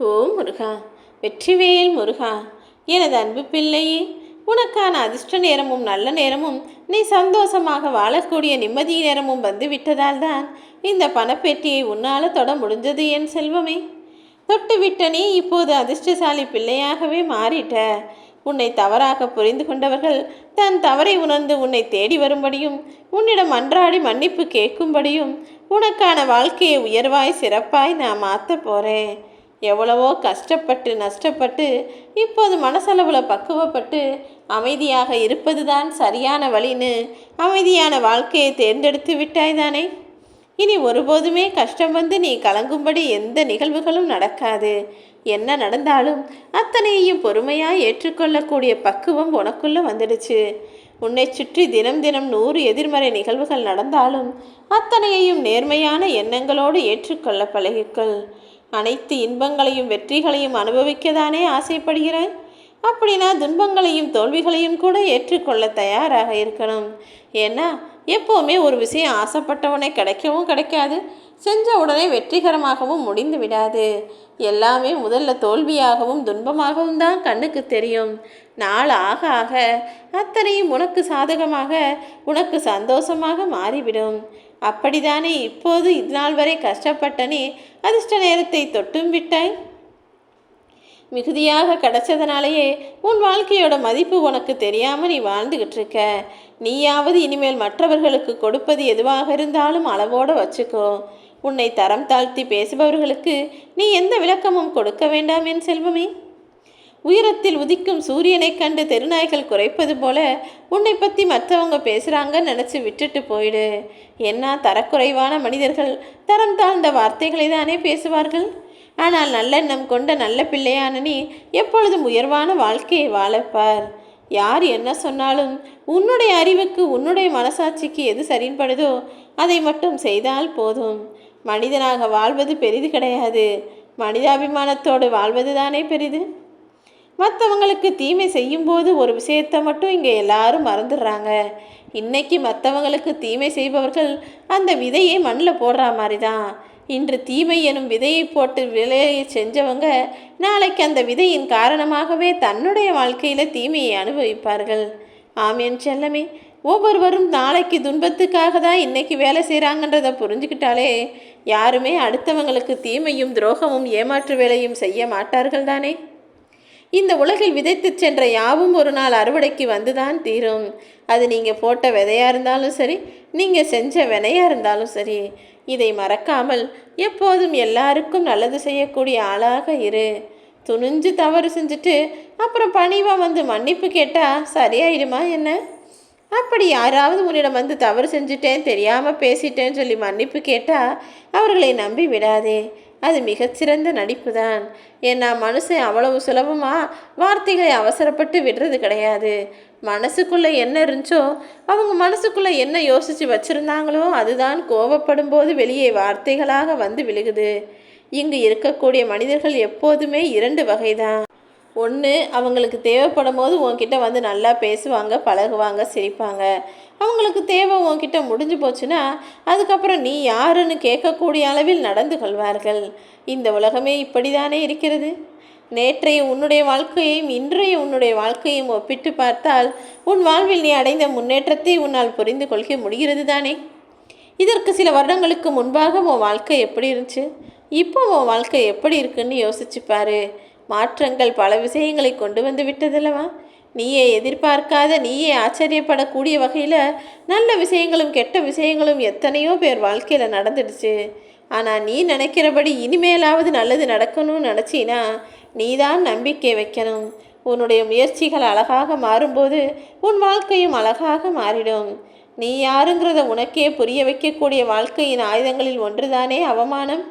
ஓ முருகா வெற்றிவேல் முருகா எனது அன்பு பிள்ளையே உனக்கான அதிர்ஷ்ட நேரமும் நல்ல நேரமும் நீ சந்தோஷமாக வாழக்கூடிய நிம்மதி நேரமும் வந்து விட்டதால் தான் இந்த பணப்பெட்டியை உன்னால் தொட முடிஞ்சது என் செல்வமே. தொட்டுவிட்ட நீ இப்போது அதிர்ஷ்டசாலி பிள்ளையாகவே மாறிட்ட. உன்னை தவறாக புரிந்து கொண்டவர்கள் தன் தவறை உணர்ந்து உன்னை தேடி வரும்படியும் உன்னிடம் அன்றாடி மன்னிப்பு கேட்கும்படியும் உனக்கான வாழ்க்கையை உயர்வாய் சிறப்பாய் நான் மாற்ற போகிறேன் எவ்வளவோ கஷ்டப்பட்டு நஷ்டப்பட்டு இப்போது மனசளவில் பக்குவப்பட்டு அமைதியாக இருப்பதுதான் சரியான வழின்னு அமைதியான வாழ்க்கையை தேர்ந்தெடுத்து விட்டாய் தானே இனி ஒருபோதுமே கஷ்டம் வந்து நீ கலங்கும்படி எந்த நிகழ்வுகளும் நடக்காது. என்ன நடந்தாலும் அத்தனையையும் பொறுமையாக ஏற்றுக்கொள்ளக்கூடிய பக்குவம் உனக்குள்ளே வந்துடுச்சு. உன்னை சுற்றி தினம் தினம் நூறு எதிர்மறை நிகழ்வுகள் நடந்தாலும் அத்தனையையும் நேர்மையான எண்ணங்களோடு ஏற்றுக்கொள்ள பழகிக்கொள். அனைத்து இன்பங்களையும் வெற்றிகளையும் அனுபவிக்கதானே ஆசைப்படுகிறாய்? அப்படின்னா துன்பங்களையும் தோல்விகளையும் கூட ஏற்றுக்கொள்ள தயாராக இருக்கணும். ஏன்னா எப்போவுமே ஒரு விஷயம் ஆசைப்பட்டவனே கிடைக்கவும் கிடைக்காது செஞ்ச உடனே வெற்றிகரமாகவும் முடிந்து விடாது. எல்லாமே முதல்ல தோல்வியாகவும் துன்பமாகவும் தான் கண்ணுக்கு தெரியும். நாள் ஆக ஆக அத்தனையும் உனக்கு சாதகமாக உனக்கு சந்தோஷமாக மாறிவிடும். அப்படிதானே? இப்போது இதுநாள் வரை கஷ்டப்பட்டனே அதிர்ஷ்ட நேரத்தை தொட்டும் விட்டாய்? மிகுதியாக கிடைச்சதுனாலேயே உன் வாழ்க்கையோட மதிப்பு உனக்கு தெரியாமல் நீ வாழ்ந்துக்கிட்டு இருக்க நீயாவது இனிமேல் மற்றவர்களுக்கு கொடுப்பது எதுவாக இருந்தாலும் அளவோடு வச்சுக்கோ. உன்னை தரம் தாழ்த்தி பேசுபவர்களுக்கு நீ எந்த விளக்கமும் கொடுக்க வேண்டாம் என் செல்வமே. உயரத்தில் உதிக்கும் சூரியனை கண்டு தெருநாய்கள் குறைப்பது போல உன்னை பற்றி மற்றவங்க பேசுகிறாங்கன்னு நினச்சி விட்டுட்டு போயிடு. என்ன தரக்குறைவான மனிதர்கள் தரம் தாழ்ந்த வார்த்தைகளை தானே பேசுவார்கள்? ஆனால் நல்லெண்ணம் கொண்ட நல்ல பிள்ளையான நீ எப்பொழுதும் உயர்வான வாழ்க்கையை வாழப்பார். யார் என்ன சொன்னாலும் உன்னுடைய அறிவுக்கு உன்னுடைய மனசாட்சிக்கு எது சரின்படுதோ அதை மட்டும் செய்தால் போதும். மனிதனாக வாழ்வது பெரிது கிடையாது. மனிதாபிமானத்தோடு வாழ்வது தானே பெரிது? மற்றவங்களுக்கு தீமை செய்யும்போது ஒரு விஷயத்தை மட்டும் இங்கே எல்லாரும் மறந்துடுறாங்க. இன்னைக்கு மற்றவங்களுக்கு தீமை செய்பவர்கள் அந்த விதையை மண்ணில் போடுற மாதிரி தான் இன்று தீமை எனும் விதையை போட்டு விலையை செஞ்சவங்க நாளைக்கு அந்த விதையின் காரணமாகவே தன்னுடைய வாழ்க்கையில் தீமையை அனுபவிப்பார்கள். ஆமேன் செல்லமே. ஒவ்வொருவரும் நாளைக்கு துன்பத்துக்காக தான் இன்னைக்கு வேலை செய்கிறாங்கன்றதை புரிஞ்சுக்கிட்டாலே யாருமே அடுத்தவங்களுக்கு தீமையும் துரோகமும் ஏமாற்று வேலையும் செய்ய மாட்டார்கள் தானே? இந்த உலகில் விதைத்து சென்ற யாவும் ஒரு நாள் அறுவடைக்கு வந்துதான் தீரும். அது நீங்கள் போட்ட விதையாக இருந்தாலும் சரி நீங்கள் செஞ்ச வினையாக இருந்தாலும் சரி இதை மறக்காமல் எப்போதும் எல்லாருக்கும் நல்லது செய்யக்கூடிய ஆளாக இரு. துணிஞ்சு தவறு செஞ்சுட்டு அப்புறம் பணிவாக வந்து மன்னிப்பு கேட்டால் சரியாயிடுமா என்ன? அப்படி யாராவது உன்னிடம் வந்து தவறு செஞ்சுட்டேன் தெரியாமல் பேசிட்டேன்னு சொல்லி மன்னிப்பு கேட்டால் அவர்களை நம்பி விடாதே. அது மிகச்சிறந்த நடிப்பு தான் ஏன்னா மனுஷன் அவ்வளவு சுலபமாக வார்த்தைகளை அவசரப்பட்டு விடுறது கிடையாது. மனசுக்குள்ளே என்ன இருந்துச்சோ அவங்க மனசுக்குள்ளே என்ன யோசித்து வச்சுருந்தாங்களோ அதுதான் கோபப்படும் போது வெளியே வார்த்தைகளாக வந்து விழுகுது. இங்கு இருக்கக்கூடிய மனிதர்கள் எப்போதுமே இரண்டு வகை தான் ஒன்று அவங்களுக்கு தேவைப்படும் போது உங்ககிட்ட வந்து நல்லா பேசுவாங்க பழகுவாங்க சிரிப்பாங்க. அவங்களுக்கு தேவை உங்ககிட்ட முடிஞ்சு போச்சுன்னா அதுக்கப்புறம் நீ யாருன்னு கேட்கக்கூடிய அளவில் நடந்து கொள்வார்கள். இந்த உலகமே இப்படி தானே இருக்கிறது? நேற்றைய உன்னுடைய வாழ்க்கையையும் இன்றைய உன்னுடைய வாழ்க்கையும் ஒப்பிட்டு பார்த்தால் உன் வாழ்வில் நீ அடைந்த முன்னேற்றத்தை உன்னால் புரிந்து கொள்க முடிகிறது தானே? இதற்கு சில வருடங்களுக்கு முன்பாக உன் வாழ்க்கை எப்படி இருந்துச்சு? இப்போ உன் வாழ்க்கை எப்படி இருக்குன்னு யோசிச்சு பாரு. மாற்றங்கள் பல விஷயங்களை கொண்டு வந்து விட்டதல்லவா? நீயே எதிர்பார்க்காத நீயே ஆச்சரியப்படக்கூடிய வகையில் நல்ல விஷயங்களும் கெட்ட விஷயங்களும் எத்தனையோ பேர் வாழ்க்கையில் நடந்துடுச்சு. ஆனால் நீ நினைக்கிறபடி இனிமேலாவது நல்லது நடக்கணும்னு நினச்சினா நீ தான் நம்பிக்கை வைக்கணும். உன்னுடைய முயற்சிகள் அழகாக மாறும்போது உன் வாழ்க்கையும் அழகாக மாறிடும். நீ யாருங்கிறத உனக்கே புரிய வைக்கக்கூடிய வாழ்க்கையின் ஆயுதங்களில் ஒன்றுதானே அவமானம்?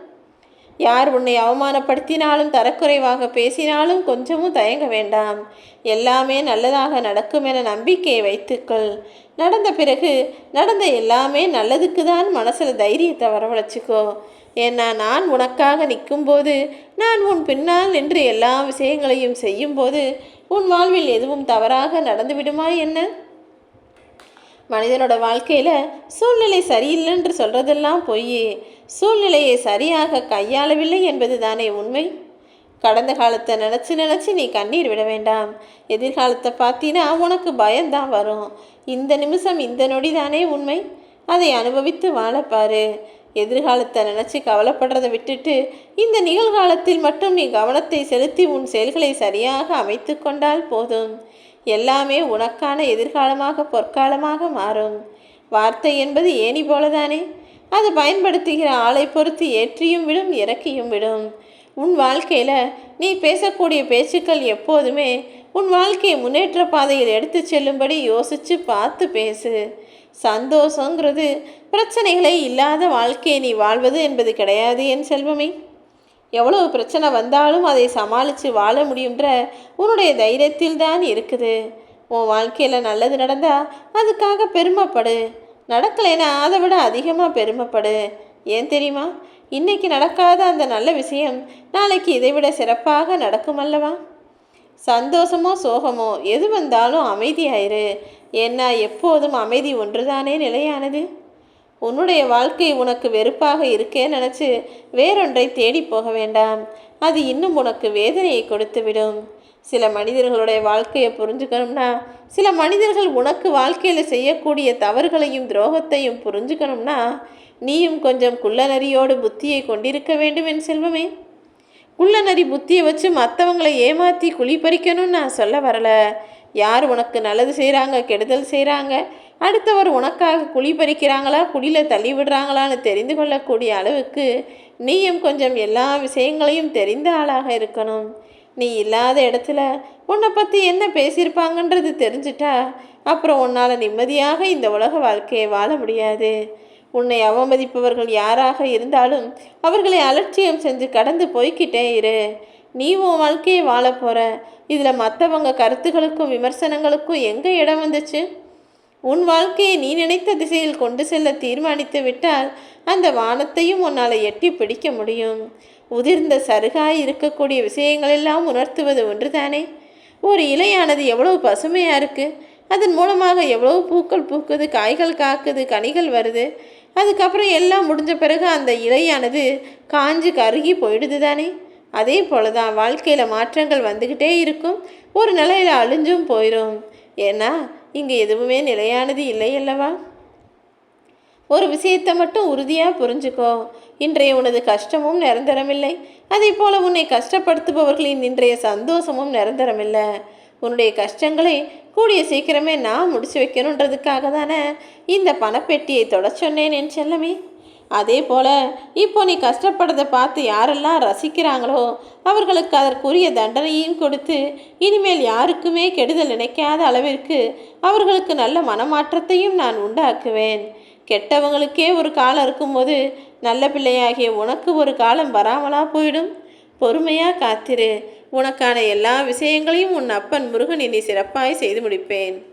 யார் உன்னை அவமானப்படுத்தினாலும் தரக்குறைவாக பேசினாலும் கொஞ்சமும் தயங்க வேண்டாம். எல்லாமே நல்லதாக நடக்கும் என நம்பிக்கையை வைத்துக்கொள். நடந்த பிறகு நடந்த எல்லாமே நல்லதுக்கு தான் மனசில் தைரியத்தை வரவழைச்சிக்கோ. ஏன்னா நான் உனக்காக நிற்கும்போது நான் உன் பின்னால் நின்று எல்லா விஷயங்களையும் செய்யும்போது உன் வாழ்வில் எதுவும் தவறாக நடந்துவிடுமா என்ன? மனிதனோட வாழ்க்கையில் சூழ்நிலை சரியில்லைன்று சொல்கிறதெல்லாம் பொய் சூழ்நிலையை சரியாக கையாளவில்லை என்பது தானே உண்மை? கடந்த காலத்தை நினச்சி நினச்சி நீ கண்ணீர் விட வேண்டாம். எதிர்காலத்தை பார்த்தீன்னா உனக்கு பயம்தான் வரும். இந்த நிமிஷம் இந்த நொடி தானே உண்மை? அதை அனுபவித்து வாழப்பாரு எதிர்காலத்தை நினச்சி கவலைப்படுறதை விட்டுட்டு இந்த நிகழ்காலத்தில் மட்டும் நீ கவனத்தை செலுத்தி உன் செயல்களை சரியாக அமைத்து கொண்டால் போதும். எல்லாமே உனக்கான எதிர்காலமாக பொற்காலமாக மாறும். வார்த்தை என்பது ஏணி போலதானே? அது பயன்படுத்துகிற ஆளை பொறுத்து ஏற்றியும் விடும் இறக்கியும் விடும். உன் வாழ்க்கையில் நீ பேசக்கூடிய பேச்சுக்கள் எப்போதுமே உன் வாழ்க்கையை முன்னேற்ற பாதையில் எடுத்து செல்லும்படி யோசித்து பார்த்து பேசு. சந்தோஷங்கிறது பிரச்சனைகளே இல்லாத வாழ்க்கையை நீ வாழ்வது என்பது கிடையாது என் செல்வமே. எவ்வளவு பிரச்சனை வந்தாலும் அதை சமாளித்து வாழ முடியுன்ற உன்னுடைய தைரியத்தில் தான் இருக்குது. உன் வாழ்க்கையில் நல்லது நடந்தால் அதுக்காக பெருமைப்படு. நடக்கலைன்னா அதை விட அதிகமாக பெருமைப்படு. ஏன் தெரியுமா? இன்னைக்கு நடக்காத அந்த நல்ல விஷயம் நாளைக்கு இதைவிட சிறப்பாக நடக்கும் அல்லவா? சந்தோஷமோ சோகமோ எது வந்தாலும் அமைதியாயிரு. ஏன்னா எப்போதும் அமைதி ஒன்றுதானே நிலையானது. உன்னுடைய வாழ்க்கை உனக்கு வெறுப்பாக இருக்கே நினச்சி வேறொன்றை தேடி போக வேண்டாம். அது இன்னும் உனக்கு வேதனையை கொடுத்துவிடும். சில மனிதர்களுடைய வாழ்க்கையை புரிஞ்சுக்கணும்னா சில மனிதர்கள் உனக்கு வாழ்க்கையில் செய்யக்கூடிய தவறுகளையும் துரோகத்தையும் புரிஞ்சுக்கணும்னா நீயும் கொஞ்சம் குள்ளநரியோடு புத்தியை கொண்டிருக்க வேண்டும் என் செல்வமே. குள்ளநரி புத்தியை வச்சு மற்றவங்களை ஏமாற்றி குழி பறிக்கணும்னு நான் சொல்ல வரல. யார் உனக்கு நல்லது செய்கிறாங்க கெடுதல் செய்கிறாங்க அடுத்தவர் உனக்காக குழி பறிக்கிறாங்களா குழியில் தள்ளி விடுறாங்களான்னு தெரிந்து கொள்ளக்கூடிய அளவுக்கு நீயும் கொஞ்சம் எல்லா விஷயங்களையும் தெரிந்த ஆளாக இருக்கணும். நீ இல்லாத இடத்துல உன்னை பற்றி என்ன பேசியிருப்பாங்கன்றது தெரிஞ்சிட்டா அப்புறம் உன்னால் நிம்மதியாக இந்த உலக வாழ்க்கையை வாழ முடியாது. உன்னை அவமதிப்பவர்கள் யாராக இருந்தாலும் அவர்களை அலட்சியம் செஞ்சு கடந்து போய்கிட்டே இரு. நீ உன் வாழ்க்கையை வாழ போகிற இதில் மற்றவங்க கருத்துகளுக்கும் விமர்சனங்களுக்கும் எங்கே இடம் வந்துச்சு? உன் வாழ்க்கையை நீ நினைத்த திசையில் கொண்டு செல்ல தீர்மானித்து விட்டால் அந்த வானத்தையும் உன்னால் எட்டி பிடிக்க முடியும். உதிர்ந்த சருகாய் இருக்கக்கூடிய விஷயங்களெல்லாம் உணர்த்துவது ஒன்றுதானே? ஒரு இலையானது எவ்வளவு பசுமையாக இருக்குது அதன் மூலமாக எவ்வளவு பூக்கள் பூக்குது காய்கள் காக்குது கனிகள் வருது? அதுக்கப்புறம் எல்லாம் முடிஞ்ச பிறகு அந்த இலையானது காஞ்சு கருகி போயிடுது தானே? அதே போல தான் வாழ்க்கையில் மாற்றங்கள் வந்துக்கிட்டே இருக்கும். ஒரு நிலையில் அழிஞ்சும் போயிடும் ஏன்னா இங்கே எதுவுமே நிலையானது இல்லை அல்லவா? ஒரு விஷயத்தை மட்டும் உறுதியாக புரிஞ்சுக்கோ. இன்றைய உனது கஷ்டமும் நிரந்தரமில்லை. அதே போல் உன்னை கஷ்டப்படுத்துபவர்களின் இன்றைய சந்தோஷமும் நிரந்தரமில்லை. உன்னுடைய கஷ்டங்களை கூடிய சீக்கிரமே நான் முடிச்சு வைக்கணுன்றதுக்காக தானே இந்த பணப்பெட்டியை தொட சொன்னேன் என் செல்லமே. அதே போல் இப்போ நீ கஷ்டப்படுறதை பார்த்து யாரெல்லாம் ரசிக்கிறாங்களோ அவர்களுக்கு அதற்குரிய தண்டனையும் கொடுத்து இனிமேல் யாருக்குமே கெடுதல் நினைக்காத அளவிற்கு அவர்களுக்கு நல்ல மனமாற்றத்தையும் நான் உண்டாக்குவேன். கெட்டவங்களுக்கே ஒரு காலம் இருக்கும்போது நல்ல பிள்ளையாகிய உனக்கு ஒரு காலம் வராமலா போயிடும். பொறுமையாக காத்திரு. உனக்கான எல்லா விஷயங்களையும் உன் அப்பன் முருகன் இனி சிறப்பாய் செய்து முடிப்பேன்.